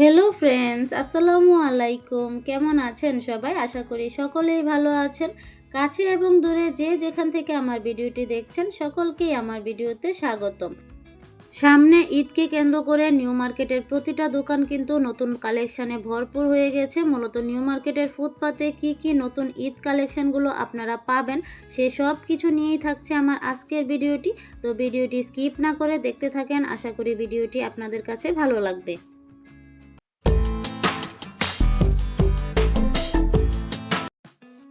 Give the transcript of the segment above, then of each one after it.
Hello friends আসসালামু আলাইকুম কেমন আছেন সবাই? আশা করি সকলেই ভালো আছেন। কাছে এবং দূরে যে যেখান থেকে আমার ভিডিওটি দেখছেন, সকলকেই আমার ভিডিওতে স্বাগতম। সামনে ঈদকে কেন্দ্র করে নিউ মার্কেটের প্রতিটা দোকান কিন্তু নতুন কালেকশানে ভরপুর হয়ে গেছে। মূলত নিউ মার্কেটের ফুটপাতে কি কি নতুন ঈদ কালেকশানগুলো আপনারা পাবেন, সে সব কিছু নিয়েই থাকছে আমার আজকের ভিডিওটি। তো ভিডিওটি স্কিপ না করে দেখতে থাকেন। আশা করি ভিডিওটি আপনাদের কাছে ভালো লাগবে।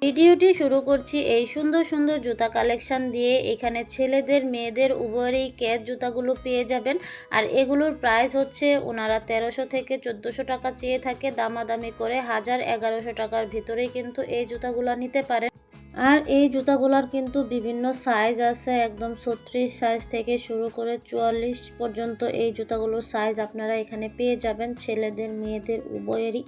ভিডিওটি শুরু করছি এই সুন্দর সুন্দর জুতা কালেকশন দিয়ে। এখানে ছেলেদের, মেয়েদের উভয়েরই ক্যাচ জুতাগুলো পেয়ে যাবেন। আর এগুলোর প্রাইস হচ্ছে ওনারা তেরোশো থেকে চোদ্দোশো টাকা চেয়ে থাকে। দামাদামি করে হাজার এগারোশো টাকার ভিতরেই কিন্তু এই জুতাগুলো নিতে পারেন। আর এই জুতাগুলোর কিন্তু বিভিন্ন সাইজ আছে, একদম ছত্রিশ সাইজ থেকে শুরু করে চুয়াল্লিশ পর্যন্ত এই জুতাগুলোর সাইজ আপনারা এখানে পেয়ে যাবেন, ছেলেদের, মেয়েদের, উভয়েরই।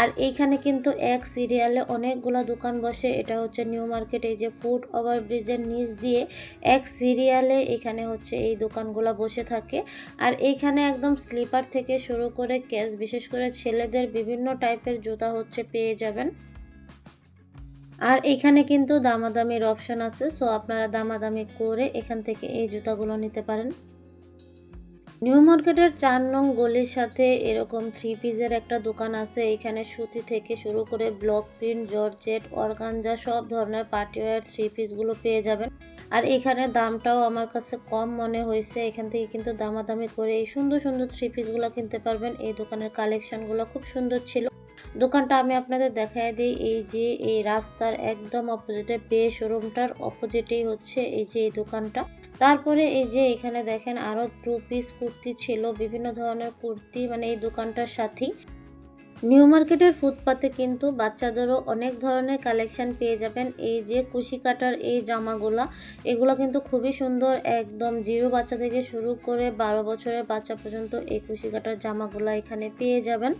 আর এইখানে কিন্তু এক সিরিয়ালে অনেকগুলো দোকান বসে, এটা হচ্ছে নিউ মার্কেট এই যে ফুড ওভার ব্রিজের নিচ দিয়ে এক সিরিয়ালে এখানে হচ্ছে এই দোকানগুলো বসে থাকে। আর এইখানে একদম স্লিপার থেকে শুরু করে ক্যাশ বিশেষ করে ছেলেদের বিভিন্ন টাইপের জুতা হচ্ছে পেয়ে যাবেন। আর এখানে কিন্তু দামাদামির অপশন আছে সো আপনারা দামাদামি করে এখান থেকে এই জুতাগুলো নিতে পারেন। নিউ মার্কেটের চার নং গলির সাথে এরকম থ্রি পিসের একটা দোকান আছে, এখানে সুতি থেকে শুরু করে ব্লক প্রিন্ট জর্জেট অর্গানজা সব ধরনের পার্টিওয়ার থ্রি পিসগুলো পেয়ে যাবেন। আর এখানে দামটাও আমার কাছে কম মনে হয়েছে, এখান থেকে কিন্তু দামাদামি করে এই সুন্দর সুন্দর থ্রি পিসগুলো কিনতে পারবেন। এই দোকানের কালেকশনগুলো খুব সুন্দর ছিল। দোকানটা আমি আপনাদের দেখায় দিই। এই যে, এই রাস্তার একদম অপোজিটে বে শোরুমটার অপোজিটেই হচ্ছে এই যে, এই দোকানটা। তারপরে এই যে, এখানে দেখেন আরও টু পিস কুর্তি ছিল, বিভিন্ন ধরনের কুর্তি মানে এই দোকানটার সাথেই। নিউ মার্কেটের ফুটপাতে কিন্তু বাচ্চাদেরও অনেক ধরনের কালেকশন পেয়ে যাবেন। এই যে, কুশি কাটার এই জামাগুলা, এগুলো কিন্তু খুবই সুন্দর। একদম জিরো বাচ্চা থেকে শুরু করে বারো বছরের বাচ্চা পর্যন্ত এই কুশি কাটার জামাগুলা এখানে পেয়ে যাবেন।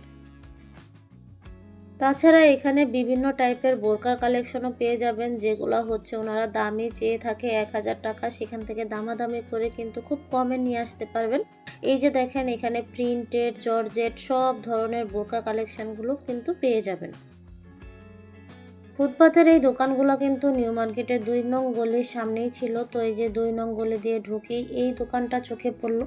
তাছাড়া এখানে বিভিন্ন টাইপের বোরকার কালেকশনও পেয়ে যাবেন, যেগুলো হচ্ছে ওনারা দামি চেয়ে থাকে এক হাজার টাকা, সেখান থেকে দামাদামি করে কিন্তু খুব কমে নিয়ে আসতে পারবেন। এই যে দেখেন এখানে প্রিন্টেড, জর্জেট সব ধরনের বোরকা কালেকশনগুলো কিন্তু পেয়ে যাবেন। ফুটপাথের এই দোকানগুলো কিন্তু নিউ মার্কেটের দুই নং গলির সামনেই ছিল। তো এই যে দুই নং গলি দিয়ে ঢুকেই এই দোকানটা চোখে পড়ল।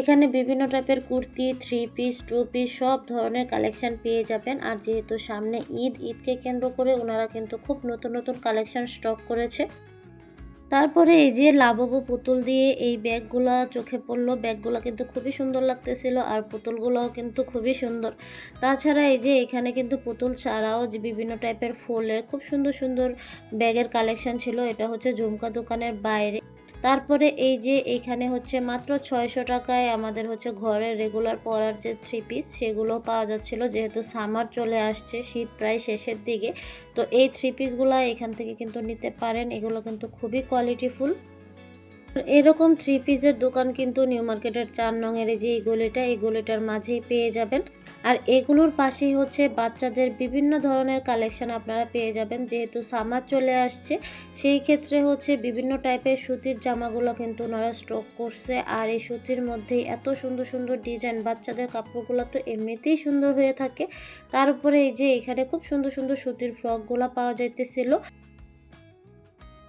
এখানে বিভিন্ন টাইপের kurti three piece two piece সব ধরনের কালেকশন পেয়ে যাবেন। আর যেহেতু সামনে ঈদ, ঈদকে কেন্দ্র করে ওনারা কিন্তু খুব নতুন নতুন কালেকশন স্টক করেছে। তারপরে এই যে লাভবো পুতুল দিয়ে এই ব্যাগগুলো চোখে পড়ল, ব্যাগগুলো কিন্তু খুবই সুন্দর লাগতেছিল আর পুতুলগুলোও কিন্তু খুবই সুন্দর। তাছাড়া এই যে এখানে কিন্তু পুতুল ছাড়াও যে বিভিন্ন টাইপের ফুলের খুব সুন্দর সুন্দর ব্যাগের কালেকশন ছিল, এটা হচ্ছে ঝুমকা দোকানের বাইরে। তারপরে এই যে এখানে হচ্ছে মাত্র ছয়শো টাকায় আমাদের হচ্ছে ঘরের রেগুলার পরার যে থ্রি পিস সেগুলো পাওয়া যাচ্ছিল। যেহেতু সামার চলে আসছে, শীত প্রায় শেষের দিকে। তো এই থ্রি পিসগুলো এখান থেকে কিন্তু নিতে পারেন। এগুলো কিন্তু খুবই কোয়ালিটিফুল এরকম থ্রি পিসের দোকান কিন্তু নিউ মার্কেটের চার নংয়ের যে এই গলিটা, এই গলিটার মাঝেই পেয়ে যাবেন। আর এগুলোর পাশেই হচ্ছে বাচ্চাদের বিভিন্ন ধরনের কালেকশন আপনারা পেয়ে যাবেন। যেহেতু সামার চলে আসছে, সেই ক্ষেত্রে হচ্ছে বিভিন্ন টাইপের সুতির জামাগুলো কিন্তু ওনারা স্টক করছে। আর এই সুতির মধ্যেই এত সুন্দর সুন্দর ডিজাইন বাচ্চাদের কাপড়গুলো তো এমনিতেই সুন্দর হয়ে থাকে। তার উপরে এই যে এখানে খুব সুন্দর সুন্দর সুতির ফ্রকগুলো পাওয়া যাইতেছিল।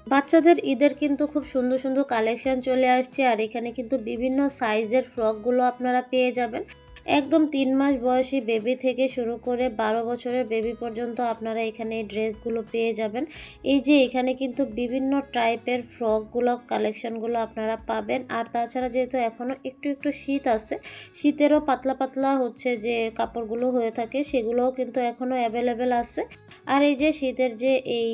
বাচ্চাদের ঈদের কিন্তু খুব সুন্দর সুন্দর কালেকশন চলে আসছে আর এখানে কিন্তু বিভিন্ন সাইজের ফ্রকগুলো আপনারা পেয়ে যাবেন। একদম তিন মাস বয়সী বেবি থেকে শুরু করে বারো বছরের বেবি পর্যন্ত আপনারা এখানে এই ড্রেসগুলো পেয়ে যাবেন। এই যে এখানে কিন্তু বিভিন্ন টাইপের ফ্রকগুলো, কালেকশনগুলো আপনারা পাবেন। আর তাছাড়া যেহেতু এখনও একটু একটু শীত আছে, শীতেরও পাতলা পাতলা হচ্ছে যে কাপড়গুলো হয়ে থাকে, সেগুলোও কিন্তু এখনও অ্যাভেলেবেল আছে। আর এই যে শীতের যে এই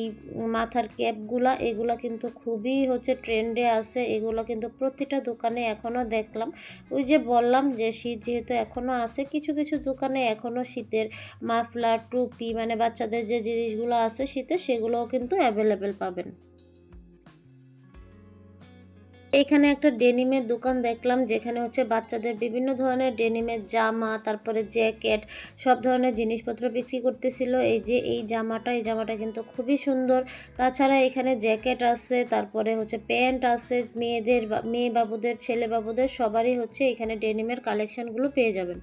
মাথার ক্যাপগুলা, এগুলো কিন্তু খুবই হচ্ছে ট্রেন্ডে আছে। এগুলো কিন্তু প্রতিটা দোকানে এখনও দেখলাম। ওই যে বললাম যে শীত যেহেতু এখনও আছে। কিছু কিছু দোকানে এখনও শীতের মাফলার, টুপি মানে বাচ্চাদের যে জিনিসগুলো আছে শীতে, সেগুলোও কিন্তু অ্যাভেলেবেল পাবেন। এখানে একটা ডেনিমের দোকান দেখলাম, যেখানে হচ্ছে বাচ্চাদের বিভিন্ন ধরনের ডেনিমের জামা, তারপরে জ্যাকেট, সব ধরনের জিনিসপত্র বিক্রি করতেছিল। এই যে এই জামাটা এই জামাটা কিন্তু খুবই সুন্দর। তাছাড়া এখানে জ্যাকেট আছে, তারপরে হচ্ছে প্যান্ট আছে, মেয়েদের মেয়ে বাবুদের, ছেলে বাবুদের সবারই হচ্ছে এখানে ডেনিমের কালেকশনগুলো পেয়ে যাবেন।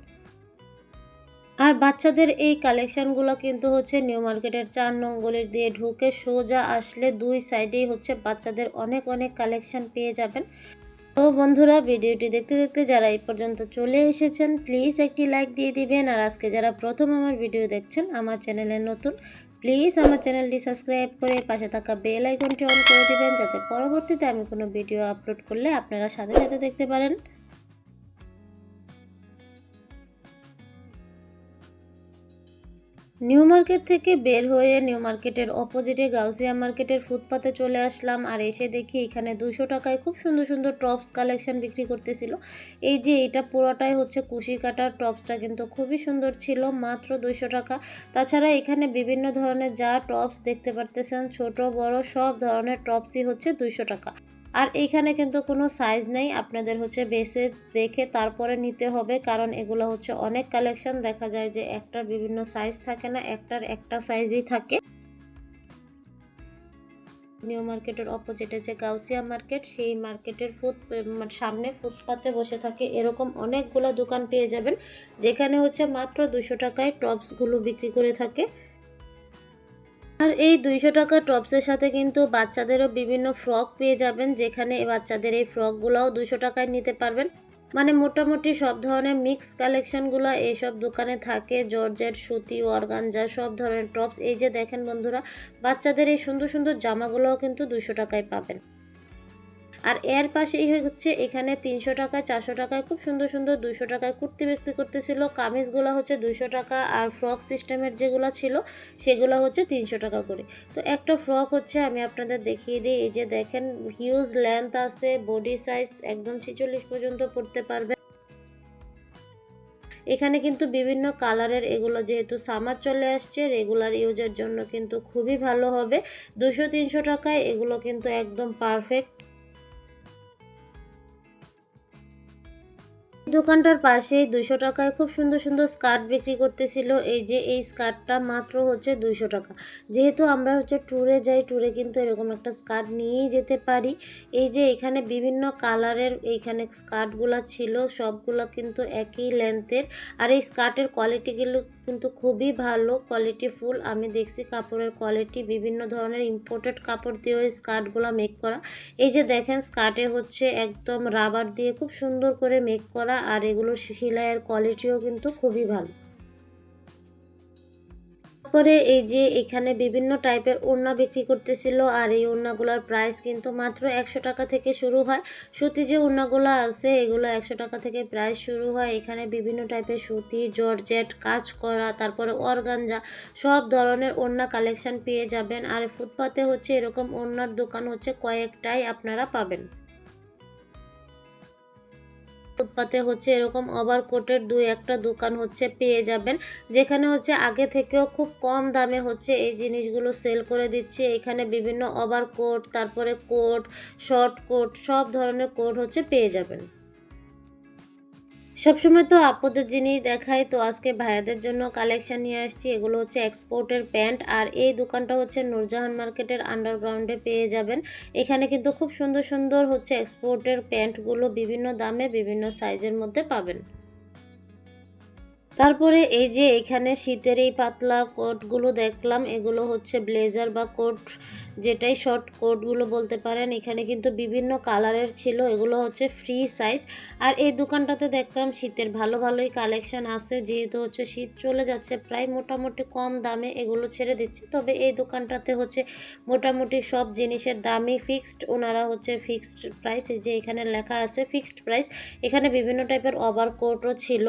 আর বাচ্চাদের এই কালেকশানগুলো কিন্তু হচ্ছে নিউ মার্কেটের চার নং গলির দিয়ে ঢুকে সোজা আসলে দুই সাইডেই হচ্ছে বাচ্চাদের অনেক অনেক কালেকশান পেয়ে যাবেন। তো বন্ধুরা, ভিডিওটি দেখতে দেখতে যারা এই পর্যন্ত চলে এসেছেন প্লিজ একটি লাইক দিয়ে দিবেন। আর আজকে যারা প্রথম আমার ভিডিও দেখছেন, আমার চ্যানেলে নতুন প্লিজ আমার চ্যানেলটি সাবস্ক্রাইব করে পাশে থাকা বেল আইকনটি অন করে দিবেন, যাতে পরবর্তীতে আমি কোনো ভিডিও আপলোড করলে আপনারা সাথে সাথে দেখতে পারেন। নিউ মার্কেট থেকে বের হয়ে নিউ মার্কেটের অপোজিটে গাউসিয়া মার্কেটের ফুটপাতে চলে আসলাম আর এসে দেখি এখানে দুশো টাকায় খুব সুন্দর সুন্দর টপস কালেকশন বিক্রি করতেছিল। এই যে এটা পুরোটাই হচ্ছে কুশি কাটার টপসটা কিন্তু খুবই সুন্দর ছিল, মাত্র দুইশো টাকা। তাছাড়া এখানে বিভিন্ন ধরনের যা টপস দেখতে পারতেছেন, ছোট, বড়, সব ধরনের টপসই হচ্ছে দুইশো টাকা। আর এইখানে কিন্তু কোনো সাইজ নেই। আপনাদের হচ্ছে বেসে দেখে তারপরে নিতে হবে, কারণ এগুলো হচ্ছে অনেক কালেকশন দেখা যায় যে একটার বিভিন্ন সাইজ থাকে না, একটার একটা সাইজই থাকে। নিউ মার্কেটের অপোজিটে যে গাউসিয়া মার্কেট সেই মার্কেটের ফুট সামনে ফুটপাতে বসে থাকে। এরকম অনেকগুলো দোকান পেয়ে যাবেন, যেখানে হচ্ছে মাত্র দুশো টাকায় টপসগুলো বিক্রি করে থাকে। আর এই দুইশো টাকা টপসের সাথে কিন্তু বাচ্চাদেরও বিভিন্ন ফ্রক পেয়ে যাবেন, যেখানে বাচ্চাদের এই ফ্রকগুলোও দুশো টাকায় নিতে পারবেন। মানে মোটামুটি সব ধরনের মিক্স কালেকশনগুলো এইসব দোকানে থাকে, জর্জেট, সুতি, অর্গানজা, সব ধরনের টপস। এই যে দেখেন বন্ধুরা, বাচ্চাদের এই সুন্দর সুন্দর জামাগুলোও কিন্তু দুশো টাকায় পাবেন। আর এর পাশেই হচ্ছে এখানে তিনশো টাকায় চারশো টাকায় খুব সুন্দর সুন্দর দুইশো টাকায় কুর্তি বিক্রি করতেছিল। কামিজগুলো হচ্ছে দুইশো টাকা আর ফ্রক সিস্টেমের যেগুলো ছিল সেগুলো হচ্ছে তিনশো টাকা করে। তো একটা ফ্রক হচ্ছে আমি আপনাদের দেখিয়ে দিই, এই যে দেখেন হিউজ লেন্থ আছে বডি সাইজ একদম ছিচল্লিশ পর্যন্ত পড়তে পারবে। এখানে কিন্তু বিভিন্ন কালারের এগুলো যেহেতু সামার চলে আসছে রেগুলার ইউজের জন্য কিন্তু খুবই ভালো হবে। দুশো তিনশো টাকায় এগুলো কিন্তু একদম পারফেক্ট দোকানটার পাশেই দুইশো টাকায় খুব সুন্দর সুন্দর স্কার্ট বিক্রি করতেছিল। এই যে এই স্কার্টটা মাত্র হচ্ছে দুইশো টাকা। যেহেতু আমরা হচ্ছে ট্যুরে যাই, ট্যুরে কিন্তু এরকম একটা স্কার্ট নিয়েই যেতে পারি। এই যে এখানে বিভিন্ন কালারের এইখানে স্কার্টগুলো ছিল, সবগুলো কিন্তু একই লেন্থের আর এই স্কার্টের কোয়ালিটিগুলো কিন্তু খুবই ভালো কোয়ালিটি ফুল আমি দেখছি কাপড়ের কোয়ালিটি বিভিন্ন ধরনের ইম্পোর্টেড কাপড় দিয়ে ওই স্কার্টগুলো মেক করা। এই যে দেখেন, স্কার্টে হচ্ছে একদম রাবার দিয়ে খুব সুন্দর করে মেক করা। আর এগুলোর সেলাইয়ের কোয়ালিটিও কিন্তু খুবই ভালো। তারপরে এই যে এখানে বিভিন্ন টাইপের ওড়না বিক্রি করতেছিল আর এই ওড়নাগুলোর প্রাইস কিন্তু মাত্র একশো টাকা থেকে শুরু হয়। সুতি যে ওড়নাগুলো আছে, এগুলো একশো টাকা থেকে প্রাইস শুরু হয়। এখানে বিভিন্ন টাইপের সুতি, জর্জেট কাজ করা তারপরে অর্গানজা সব ধরনের ওড়না কালেকশন পেয়ে যাবেন। আর ফুটপাতে হচ্ছে এরকম ওড়নার দোকান হচ্ছে কয়েকটাই আপনারা পাবেন। ফুটপাতে হচ্ছে এরকম ওভার কোটের দুই একটা দোকান হচ্ছে পেয়ে যাবেন, যেখানে হচ্ছে আগে থেকেও খুব কম দামে হচ্ছে এই জিনিসগুলো সেল করে দিচ্ছে। এখানে বিভিন্ন ওভার কোট, তারপরে কোট, শর্ট কোট, সব ধরনের কোট হচ্ছে পেয়ে যাবেন। সবসময় তো আপদের জিনিস দেখায়। তো আজকে ভাইয়াদের জন্য কালেকশন নিয়ে আসছি। এগুলো হচ্ছে এক্সপোর্টের প্যান্ট আর এই দোকানটা হচ্ছে নূরজাহান মার্কেটের আন্ডারগ্রাউন্ডে পেয়ে যাবেন। এখানে কিন্তু খুব সুন্দর সুন্দর হচ্ছে এক্সপোর্টের প্যান্টগুলো বিভিন্ন দামে বিভিন্ন সাইজের মধ্যে পাবেন। তারপরে এই যে এখানে শীতের এই পাতলা কোটগুলো দেখলাম, এগুলো হচ্ছে ব্লেজার বা কোট যেটাই শর্ট কোটগুলো বলতে পারেন। এখানে কিন্তু বিভিন্ন কালারের ছিল, এগুলো হচ্ছে ফ্রি সাইজ। আর এই দোকানটাতে দেখলাম শীতের ভালো ভালোই কালেকশন আছে, যেহেতু হচ্ছে শীত চলে যাচ্ছে, প্রায় মোটামুটি কম দামে এগুলো ছেড়ে দিচ্ছে। তবে এই দোকানটাতে হচ্ছে মোটামুটি সব জিনিসের দামই ফিক্সড, ওনারা হচ্ছে ফিক্সড প্রাইস, এই যে এখানে লেখা আছে ফিক্সড প্রাইস। এখানে বিভিন্ন টাইপের ওভার কোটও ছিল।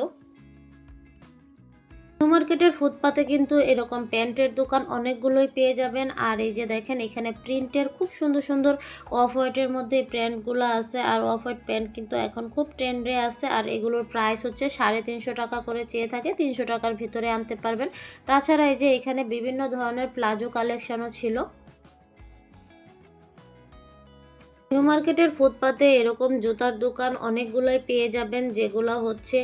নিউ মার্কেটের ফুটপাতে কিন্তু এরকম প্যান্টের দোকান অনেকগুলোই পেয়ে যাবেন। আর এই যে দেখেন, এখানে প্রিন্টের খুব সুন্দর সুন্দর অফ হোয়াইটের মধ্যে প্যান্টগুলো আছে। আর অফ হোয়াইট প্যান্ট কিন্তু এখন খুব ট্রেন্ডে আছে। আর এগুলোর প্রাইস হচ্ছে সাড়ে তিনশো টাকা করে চেয়ে থাকে। তিনশো টাকার ভিতরে আনতে পারবেন। তাছাড়া এই যে এখানে বিভিন্ন ধরনের প্লাজো কালেকশনও ছিল। নিউ মার্কেটের ফুটপাতে এরকম জুতার দোকান অনেকগুলোই পেয়ে যাবেন, যেগুলো হচ্ছে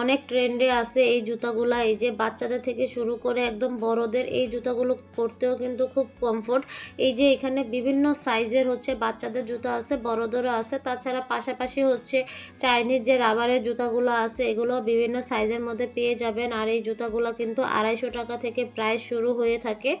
অনেক ট্রেন্ডে আছে এই জুতাগুলা। এই যে বাচ্চাদের থেকে শুরু করে একদম বড়দের এই জুতাগুলো পরতেও কিন্তু খুব কমফোর্ট। এই যে এখানে বিভিন্ন সাইজের হচ্ছে বাচ্চাদের জুতা আছে, বড়দেরও আছে। তাছাড়া পাশাপাশি হচ্ছে চাইনিজ যে রাবারের জুতাগুলো আছে এগুলো বিভিন্ন সাইজের মধ্যে পেয়ে যাবেন। আর এই জুতাগুলো কিন্তু আড়াইশো টাকা থেকে প্রায় শুরু হয়ে থাকে।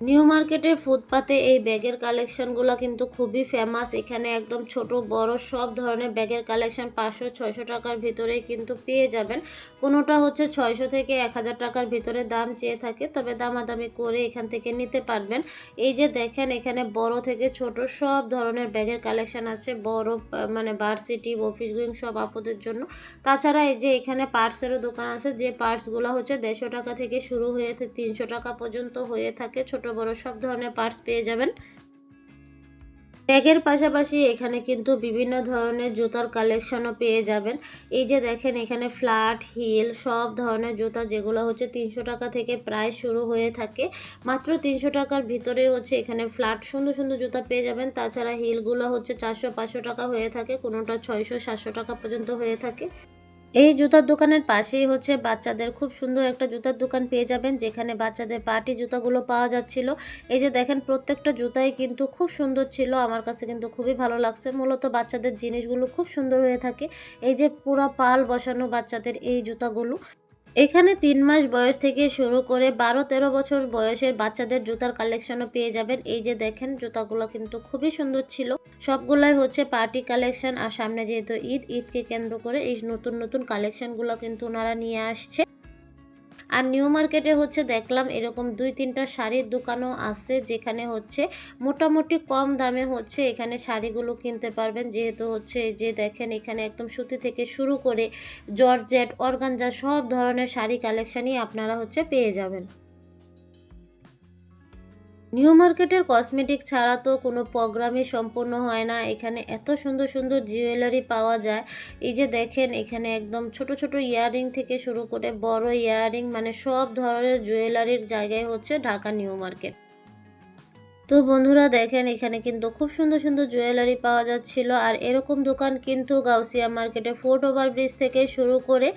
নিউ মার্কেটের ফুটপাতে এই ব্যাগের কালেকশনগুলো কিন্তু খুবই ফেমাস এখানে একদম ছোট, বড় সব ধরনের ব্যাগের কালেকশন পাঁচশো, ছয়শো টাকার ভিতরেই কিন্তু পেয়ে যাবেন। কোনোটা হচ্ছে ছয়শো থেকে এক হাজার টাকার ভিতরে দাম চেয়ে থাকে, তবে দামাদামি করে এখান থেকে নিতে পারবেন। এই যে দেখেন, এখানে বড় থেকে ছোট সব ধরনের ব্যাগের কালেকশন আছে, বড় মানে ভার্সিটি অফিস গোয়িং সব আপদের জন্য। তাছাড়া এই যে এখানে পার্টসেরও দোকান আছে, যে পার্টসগুলো হচ্ছে দেড়শো টাকা থেকে শুরু হয়ে তিনশো টাকা পর্যন্ত হয়ে থাকে। ছোট বড় সব ধরনের পার্টস পেয়ে যাবেন। ব্যাগের পাশাপাশি এখানে কিন্তু বিভিন্ন ধরনের জুতার কালেকশনও পেয়ে যাবেন। এই যে দেখেন, এখানে ফ্ল্যাট হিল সব ধরনের জুতা যেগুলো হচ্ছে তিনশো টাকা থেকে প্রায় শুরু হয়ে থাকে। মাত্র তিনশো টাকার ভিতরে হচ্ছে এখানে ফ্ল্যাট সুন্দর সুন্দর জুতা পেয়ে যাবেন। তাছাড়া হিলগুলো হচ্ছে চারশো পাঁচশো টাকা হয়ে থাকে, কোনোটা ছয়শো সাতশো টাকা পর্যন্ত হয়ে থাকে। এই জুতার দোকানের পাশেই হচ্ছে বাচ্চাদের খুব সুন্দর একটা জুতার দোকান পেয়ে যাবেন, যেখানে বাচ্চাদের পার্টি জুতাগুলো পাওয়া যাচ্ছিল। এই যে দেখেন, প্রত্যেকটা জুতাই কিন্তু খুব সুন্দর ছিল। আমার কাছে কিন্তু খুবই ভালো লাগছে। মূলত বাচ্চাদের জিনিসগুলো খুব সুন্দর হয়ে থাকে। এই যে পুরা পাল বসানো বাচ্চাদের এই জুতাগুলো। এখানে তিন মাস বয়স থেকে শুরু করে বারো তেরো বছর বয়সের বাচ্চাদের জুতার কালেকশনও পেয়ে যাবেন। এই যে দেখেন, জুতাগুলো কিন্তু খুবই সুন্দর ছিল। সবগুলাই হচ্ছে পার্টি কালেকশন আর সামনে যেহেতু ঈদ, ঈদকে কেন্দ্র করে এই নতুন নতুন কালেকশনগুলো কিন্তু ওনারা নিয়ে আসছে। আর নিউ মার্কেটে হচ্ছে দেখলাম এরকম দুই তিনটা শাড়ির দোকানও আছে যেখানে হচ্ছে মোটামুটি কম দামে হচ্ছে এখানে শাড়িগুলো কিনতে পারবেন। যেহেতু হচ্ছে যে দেখেন এখানে একদম সুতি থেকে শুরু করে জর্জেট, অর্গানজা সব ধরনের শাড়ি কালেকশানই আপনারা হচ্ছে পেয়ে যাবেন। নিউ মার্কেটের কসমেটিক ছাড়া তো কোনো প্রোগ্রামই সম্পূর্ণ হয় না। এখানে এত সুন্দর সুন্দর জুয়েলারি পাওয়া যায়। এই যে দেখেন, এখানে একদম ছোট ছোট ইয়াররিং থেকে শুরু করে বড় ইয়াররিং মানে সব ধরনের জুয়েলারির জায়গায় হচ্ছে ঢাকা নিউ মার্কেট তো বন্ধুরা দেখেন, এখানে কিন্তু খুব সুন্দর সুন্দর জুয়েলারি পাওয়া যাচ্ছিল। আর এরকম দোকান কিন্তু গাউসিয়া মার্কেটে ফোর্ট ওভার ব্রিজ থেকে শুরু করে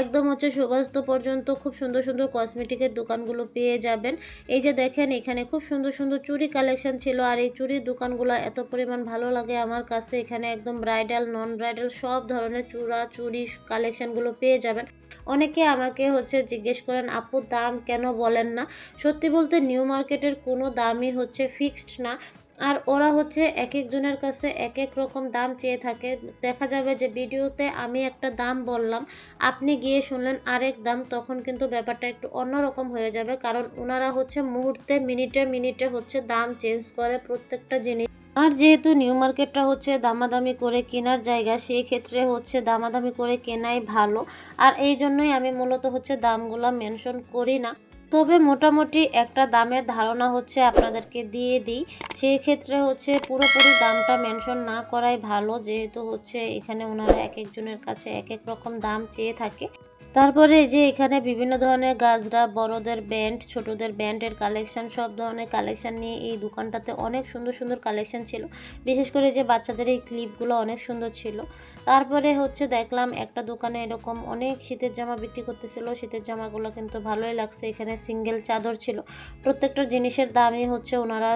একদম হচ্ছে সুবাস্ত পর্যন্ত খুব সুন্দর সুন্দর কসমেটিকের দোকানগুলো পেয়ে যাবেন। এই যে দেখেন, এখানে খুব সুন্দর সুন্দর চুড়ি কালেকশন ছিল। আর এই চুড়ির দোকানগুলো এত পরিমাণ ভালো লাগে আমার কাছে। এখানে একদম ব্রাইডাল নন ব্রাইডাল সব ধরনের চূড়া, চুড়ি কালেকশনগুলো পেয়ে যাবেন। অনেকে আমাকে হচ্ছে জিজ্ঞেস করেন, আপু, দাম কেন বলেন না? সত্যি বলতে নিউ মার্কেটের কোনো দামই হচ্ছে ফিক্সড না। আর ওরা হচ্ছে এক একজনের কাছে এক এক রকম দাম চেয়ে থাকে। দেখা যাবে যে ভিডিওতে আমি একটা দাম বললাম, আপনি গিয়ে শুনলেন আরেক দাম, তখন কিন্তু ব্যাপারটা একটু অন্যরকম হয়ে যাবে। কারণ ওনারা হচ্ছে মুহূর্তে, মিনিটে মিনিটে হচ্ছে দাম চেঞ্জ করে প্রত্যেকটা জিনিস। আর যেহেতু নিউ মার্কেটটা হচ্ছে দামাদামি করে কেনার জায়গা, সেই ক্ষেত্রে হচ্ছে দামাদামি করে কেনাই ভালো। আর এই জন্যই আমি মূলত হচ্ছে দামগুলো মেনশন করি না। তবে মোটামুটি একটা দামের ধারণা হচ্ছে আপনাদেরকে দিয়ে দিই। সেই ক্ষেত্রে হচ্ছে পুরোপুরি দামটা মেনশন না করাই ভালো, যেহেতু হচ্ছে এখানে ওনারা এক একজনের কাছে এক এক রকম দাম চেয়ে থাকে। তারপরে যে এখানে বিভিন্ন ধরনের গাজরা বড়দের ব্যান্ড ছোটদের ব্যান্ডের কালেকশন সব ধরনের কালেকশন নিয়ে এই দোকানটাতে অনেক সুন্দর সুন্দর কালেকশন ছিল। বিশেষ করে যে বাচ্চাদের এই ক্লিপগুলো অনেক সুন্দর ছিল। তারপরে হচ্ছে দেখলাম একটা দোকানে এরকম অনেক শীতের জামা বিক্রি করতেছিল। শীতের জামাগুলো কিন্তু ভালোই লাগছে। এখানে সিঙ্গেল চাদর ছিল। প্রত্যেকটা জিনিসের দামই হচ্ছে ওনারা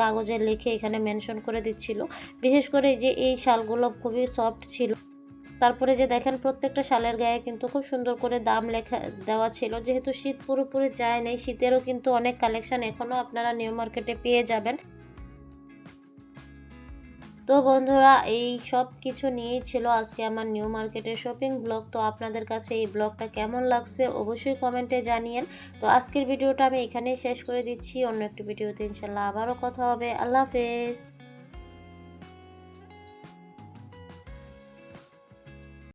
কাগজে লিখে এখানে মেনশন করে দিচ্ছিল। বিশেষ করে যে এই শালগুলো খুবই সফট ছিল। তারপরে যে দেখেন প্রত্যেকটা শালের গায়ে কিন্তু খুব সুন্দর করে দাম লেখা, দেওয়া ছিল। যেহেতু শীত পুরোপুরি যায় নাই, শীতেরও কিন্তু অনেক কালেকশন এখনও আপনারা নিউ মার্কেটে পেয়ে যাবেন। তো বন্ধুরা, এই সব কিছু নিয়েই ছিল আজকে আমার নিউ মার্কেটের শপিং ব্লগ তো আপনাদের কাছে এই ব্লগটা কেমন লাগছে অবশ্যই কমেন্টে জানিয়েন। তো আজকের ভিডিওটা আমি এখানেই শেষ করে দিচ্ছি। অন্য একটি ভিডিওতে ইনশাল্লাহ আবারও কথা হবে। আল্লাহ হাফেজ।